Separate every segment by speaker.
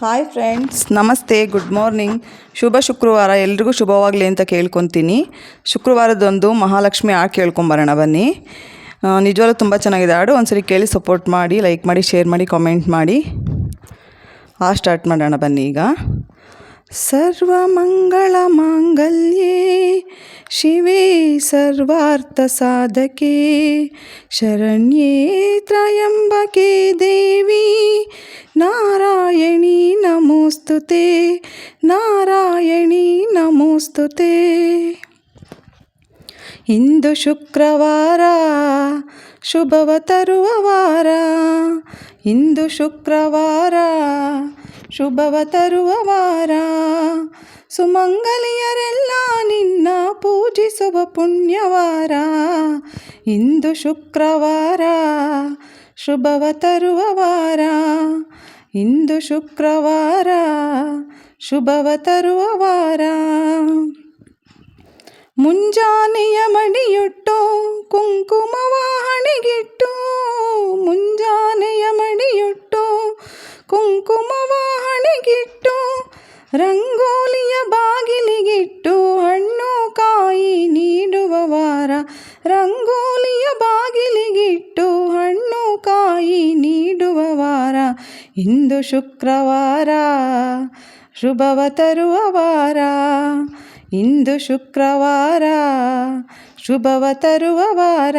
Speaker 1: Hi friends ನಮಸ್ತೆ good morning ಶುಭ ಶುಕ್ರವಾರ. ಎಲ್ರಿಗೂ ಶುಭವಾಗಲಿ ಅಂತ ಕೇಳ್ಕೊತೀನಿ. ಶುಕ್ರವಾರದೊಂದು ಮಹಾಲಕ್ಷ್ಮಿ ಹಾಡು ಕೇಳ್ಕೊಂಬರೋಣ ಬನ್ನಿ. ನಿಜವಾಗ್ಲೂ ತುಂಬ ಚೆನ್ನಾಗಿದೆ ಹಾಡು. ಒಂದ್ಸರಿ ಕೇಳಿ ಸಪೋರ್ಟ್ ಮಾಡಿ ಲೈಕ್ ಮಾಡಿ ಶೇರ್ ಮಾಡಿ ಕಾಮೆಂಟ್ ಮಾಡಿ. ಆ ಸ್ಟಾರ್ಟ್ ಮಾಡೋಣ ಬನ್ನಿ ಈಗ. ಸರ್ವ ಮಂಗಳ ಮಾಂಗಲ್ಯೇ, ಶಿವೇ ಸರ್ವಾರ್ಥ ಸಾಧಕೆ, ಶರಣ್ಯೇ ತ್ರಯಂಬಕೆ ದೇವಿ ನಮೋಸ್ತುತೆ. ನಾರಾಯಣಿ ನಮೋಸ್ತುತೆ. ಇಂದು ಶುಕ್ರವಾರ, ಶುಭವ ತರುವ ವಾರ ಇಂದು ಶುಕ್ರವಾರ, ಶುಭವ ತರುವ ವಾರ ಸುಮಂಗಲಿಯರೆಲ್ಲ ನಿನ್ನ ಪೂಜಿಸುವ ಪುಣ್ಯವಾರ. ಇಂದು ಶುಕ್ರವಾರ, ಶುಭವ ತರುವ ವಾರ ಇಂದು ಶುಕ್ರವಾರ, ಶುಭವ ತರುವ ವಾರ. ಮುಂಜಾನೆಯ ಮಡಿಯುಟ್ಟು ಕುಂಕುಮವ ಹಣೆಗಿಟ್ಟು ಮುಂಜಾನೆಯ ಮಡಿಯುಟ್ಟು ಕುಂಕುಮವ ಹಣೆಗಿಟ್ಟು ರಂಗೋಲಿಯ ಬಾಗಿಲಿಗಿಟ್ಟು, ಹಣ್ಣು ಕಾಯಿ ನೀಡುವ ವಾರ. ರಂಗೋಲಿಯ ಇಂದು ಶುಕ್ರವಾರ, ಶುಭವ ತರುವ ವಾರ ಇಂದು ಶುಕ್ರವಾರ, ಶುಭವ ತರುವ ವಾರ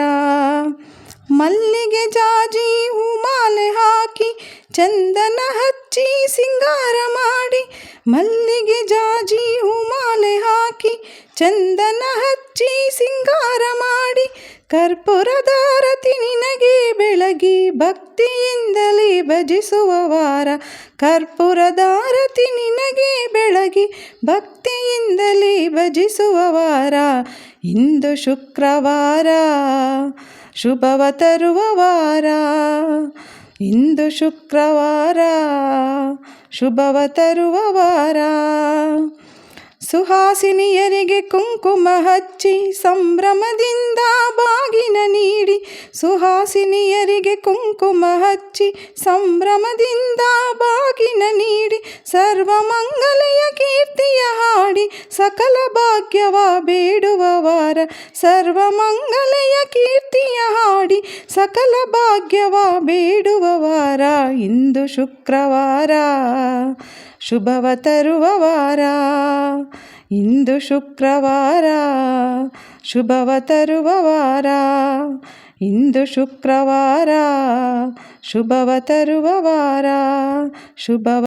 Speaker 1: ಮಲ್ಲಿಗೆ ಜಾಜಿ ಹೂಮಾಲೆ ಹಾಕಿ, ಚಂದನ ಹಚ್ಚಿ ಸಿಂಗಾರ ಮಾಡಿ. ಮಲ್ಲಿಗೆ ಜಾಜಿ ಹೂಮಾಲೆ ಹಾಕಿ, ಚಂದನ ಹಚ್ಚಿ ಸಿಂಗಾರ ಮಾಡಿ. ಕರ್ಪೂರದಾರತಿ ನಿನಗೆ ಬೆಳಗಿ ಭಕ್ತಿಯಿಂದಲೇ ಭಜಿಸುವ ವಾರ. ಕರ್ಪೂರದಾರತಿ ನಿನಗೆ ಬೆಳಗಿ ಭಕ್ತಿಯಿಂದಲೇ ಭಜಿಸುವ ವಾರ. ಇಂದು ಶುಕ್ರವಾರ, ಶುಭವ ತರುವ ವಾರ. ಇಂದು ಶುಕ್ರವಾರ, ಶುಭವ ತರುವ ವಾರ. ಸುಹಾಸಿನಿಯರಿಗೆ ಕುಂಕುಮ ಹಚ್ಚಿ ಸಂಭ್ರಮದಿಂದ ಬಾಗಿನ ನೀಡಿ. ಸುಹಾಸಿನಿಯರಿಗೆ ಕುಂಕುಮ ಹಚ್ಚಿ ಸಂಭ್ರಮದಿಂದ ಬಾಗಿನ ನೀಡಿ. ಸರ್ವಮಂಗಲೆಯ ಕೀರ್ತಿಯ ಹಾಡಿ ಸಕಲ ಭಾಗ್ಯವ ಬೇಡುವ ವಾರ. ಸರ್ವಮಂಗಲೆಯ ಕೀರ್ತಿಯ ಹಾಡಿ ಸಕಲ ಭಾಗ್ಯವ ಬೇಡುವವಾರ ಇಂದು ಶುಕ್ರವಾರ, ಶುಭವ ತರುವ ವಾರ. ಇಂದು ಶುಕ್ರವಾರ, ಶುಭವ ತರುವ ವಾರ. ಇಂದು ಶುಕ್ರವಾರ, ಶುಭವ ತರುವ ವಾರ. ಶುಭವ